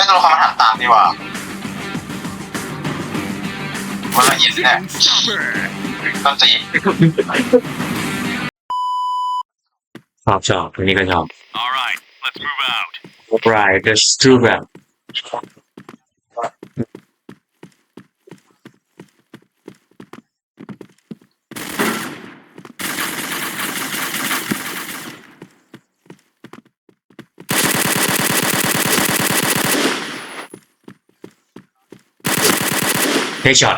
อ้ตัวละครมันหันตามดีกว่ามันละเอียดแน่ต้นตีชอบชอบอันนี้ก็ชอบ All right, let's move out. right that's true แบบเฮดช็อต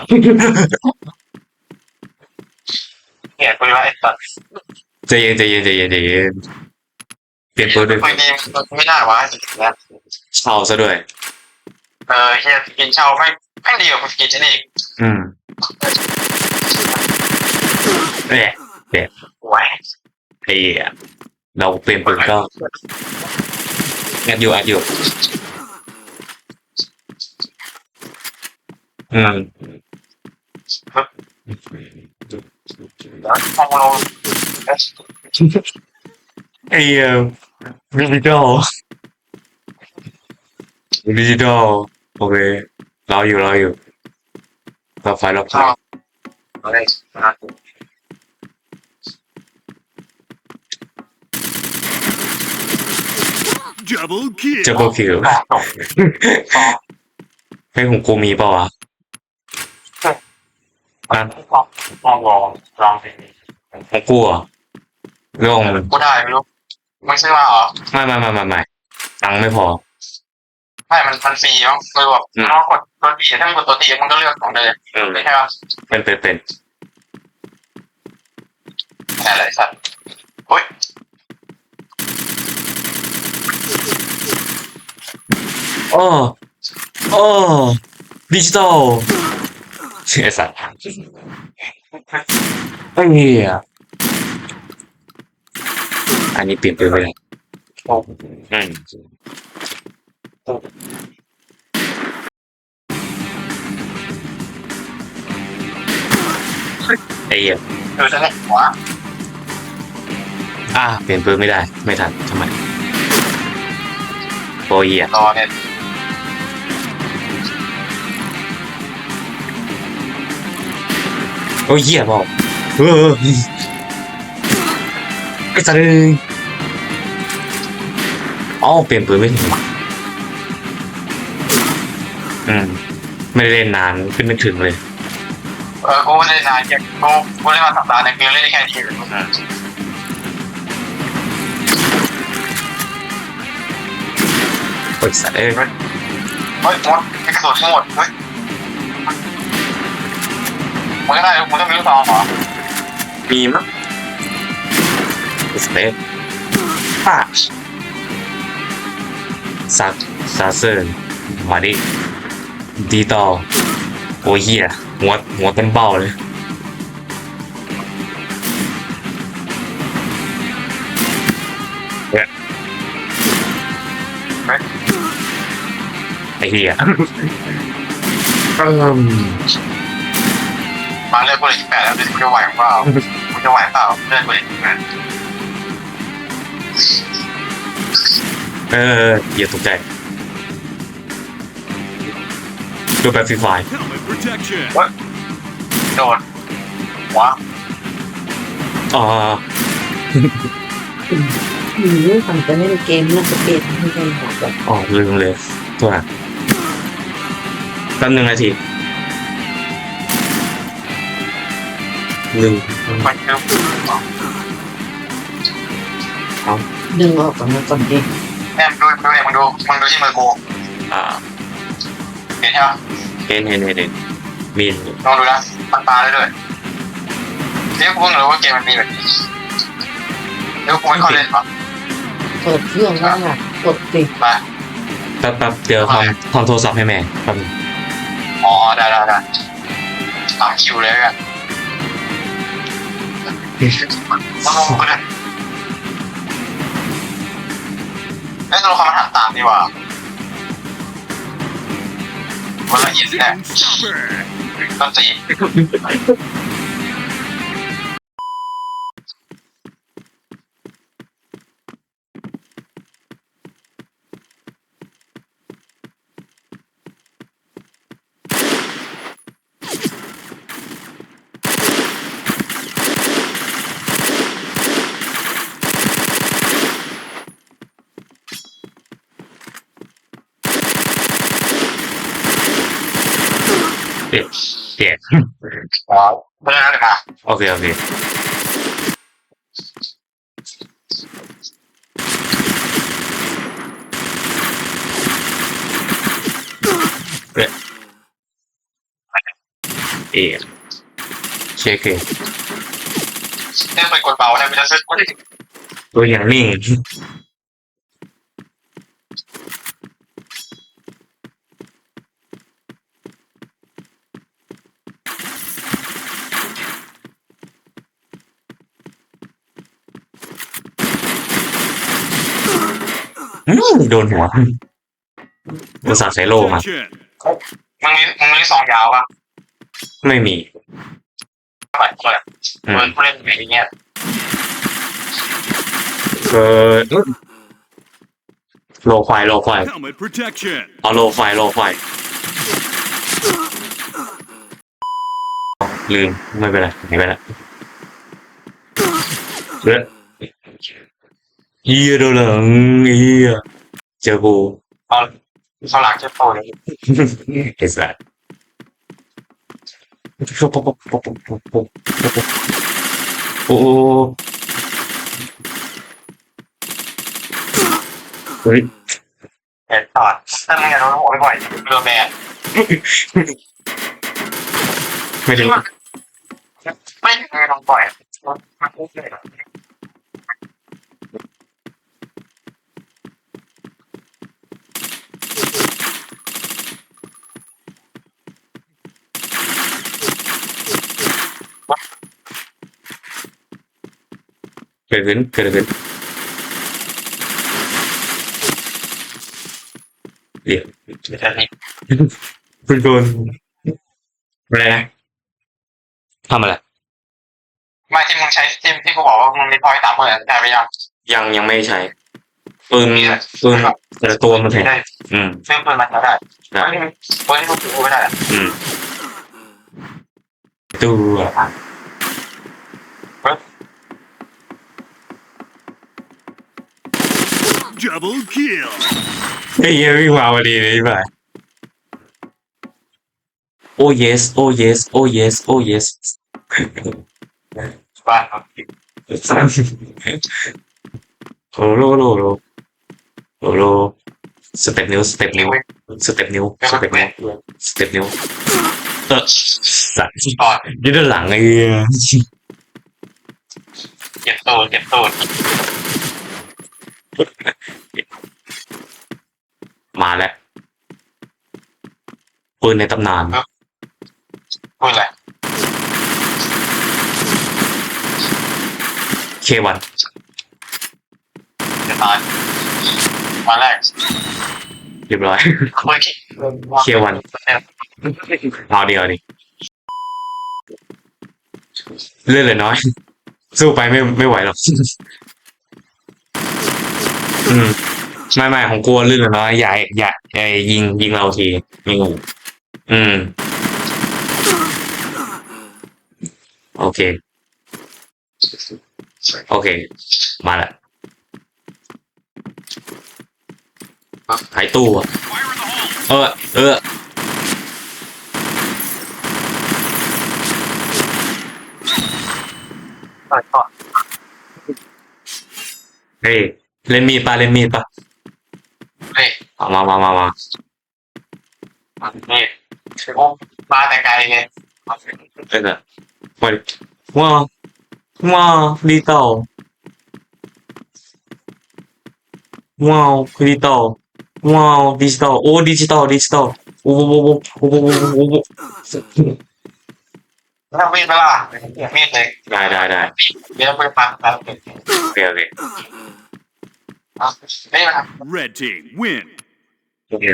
เนี่ยคุยว่าไอ้สัตว์ใจเย็นใจเย็นใจเย็นใจเย็นเปลี่ยนปืนเป็นคุยดีมันไม่ได้วะไอ้สิ่งเนี้ยเช่าซะด้วย เออเฮียกินเช่าไม่ไม่ดีกว่ากูกินที่นี่อืมเนี่ยไว้ไอ้เหี้ยเราเปลี่ยนปืนก็แอดอยู่แอดอยู่ อืมแล้วพอมาลงไอ้เอ่อดิจิตอลดิจิตอลโอเคเราอยู่เราอยู่เราไฟเราไฟชอบอะไรนะ Double kill. จะโบคิวตกตกให้ของกูมีเปล่าวะ อะลองลองลองลองสิของกูเหรอะเรื่องมันกูได้ไม่รู้มึงซื้อมาเหรอไม่ไม่ไม่ไม่ไม่ตังค์ไม่พอไม่มันมันฟรีมั้งคือแบบอืมน้องกดตัวตีถ้ามึงกดตัวตีมันก็เลือกของเลยอืมไม่ใช่ปะเป็นเป็นเป็นแต่อะไรสัตว์โอ้ยโอ้โอ้ดิจิตอล ไอ้สัตว์ไอ้เหี้ยอันนี้เปลี่ยนไปเลยโอ้อืมไอ้เหี้ยเออจะแหลกหัวอ่าเปลี่ยนปืนไม่ได้ ไม่ทันทำไมโอ้ยรอเนี่ย โอ้ยเหี้ยบอกเออไอ้สัตว์เอ้ยอ๋อเปลี่ยนปืนไม่ถึงว่ะอืมไม่ได้เล่นนานขึ้นไม่ถึงเลยเออกูไม่ได้นานเก็บกูกูเล่นมาสัปดาห์หนึงกูเล่นได้แค่ทีเดียวโอ้ยสัตว์เอ้ยเฮ้ยหมดไอ้กระสุนทั้งหมดเฮ้ย มึงก็ได้มึงต้องมีลูกซองเหรอมีมั้งไอ้สัตว์เอ้ยป้าซักซาเซอร์มาดิดีต่อโอ้ยเหี้ยหัวหัวเป็นเบ้าเลยไอ้เหี้ยอื มมาเลือกกูเลยที่แปดแล้วดูสิกูจะไหวหรือเปล่ากูจะไหวเปล่าเลือกกูเลยที่แปดเอออย่าตกใจดูแบบฟรีไฟ Helmet protection. โดนหัวอ๋อหนูทำจะเล่นเกมน่าจะเป็นไม่ได้แบบอ๋อลืมเลยตัวนะแป๊บหนึ่งนาที ลืมมันคือดึงออกก่อนนะก่อนเองแอมดูดูเนี่ยมึงดูมึงดูที่มือกูอ่าเห็นใช่ไหมเห็นเห็นเห็นเห็นมีนลองดูนะตั้งตาได้ด้วยเดี๋ยวกูเพิ่งรู้ว่าเกมมันมีแบบนี้เดี๋ยวกูไม่ค่อยเล่นหรอกเปิดเครื่องแล้วอะกดติดมาแป๊บแป๊บเดี๋ยวทำทำโทรศัพท์ให้แม่แป๊บนึงอ๋อได้ได้ได้สามคิวเลยกันต้อ งลงกูเลยไอ้ตัวละครมันหันตามดีกว่ามันละเอียดแน่ Stopper. ต้นตี เจ็บเจ็บอ๋อเพราะฉะนั้นเลยมาโอเคโอเคเอ๊ะเอ๊ะโอเคโอเคเล่นไปกดเบาเนี่ยมันจะซื้อกดตัวอย่างนิ่ง อืมโดนหัวอุตส่าห์ใส่โล่มา Protection. มึงมีมึงมีซองยาวปะไม่มีเท่าไหร่เท่าไหร่อืเปิมดผู้เล่นอย่างเงี้ยเออโลควายโลควาย Helmet protection. เอาโลควายโลควายลืมไม่เป็นไรไม่เป็นไรเลือด เฮียโดนหลังเฮียเจอกูเอาสลักเช็ดโตเลยไอ้สัสโอ้โหเฮ้ยเอ็ดตอดถ้ามึงอยากโดนหัวบ่อยๆเรือแบนไม่ถึงไม่ไม่ต้องปล่อยมันพูดเลย กิดขึ้นเกิดขึ้นเดี๋ยวแต่นี่คุณโดนอะไรนะทำอะไรไม่ที่มึงใช้ที่ที่กูบอกว่ามึงมีพอยต์ตามเมื่อได้ไปยังยังยังไม่ใช้ปืนปืนแต่ละตัวมันแทงได้อืมซื้อปืนมาแล้วได้ได้ปืนที่มึงถือไม่ได้อืมตัว Double kill. ไอ้เหี้ยวิ่งมาพอดีเลยป่ะโอ้ yes โอ้ yes โอ้ yes โอ้ yes บ้านครับโอ้โลโลโลโลโลสเต็ปนิ้วสเต็ปนิ้วสเต็ปนิ้วไม่สค่อยเต็ปเป็นิ้นวสเต็ปนิ้วเออสัตว์ต่อยืดด้านหลังไอ้เหี้ยเก็บตูดเก็บตูด มาแล้วปืนในตำนานพูดอะไรเควันจะตายมาแรกเรียบร้อยเมื่อกี้เควันเอาเดียวดิเลื่อนเลยน้อย สู้ไปไม่ไม่ไหวหรอก อืมไม่ไม่ของกลัวเลื่อนเลยน้อยอย่าอย่าอย่ายิงยิงเราทียิงกูอืม โอเค โอเค มาละหายตู้อะ Fire in the hole. เออ เออต่อยต่อเฮ้ย เล่นมีดปะเล่นมีดปะเฮ้ยเอามามามามานี่โอ้มาแต่ไกลไงเออมาดิว้าวว้าวดิจิตอลว้าวดิจิตอลว้าวดิจิตอลโอ้ดิจิตอลดิจิตอลโอ้โหโอ้โหโอ้โหโอ้โหโอ้โหแล้วมีดไปล่ะมีดเลยได้ได้ได้เดี๋ยวไปฟังแล้วโอเคโอเคนี่นะครับ Red team win. โอเ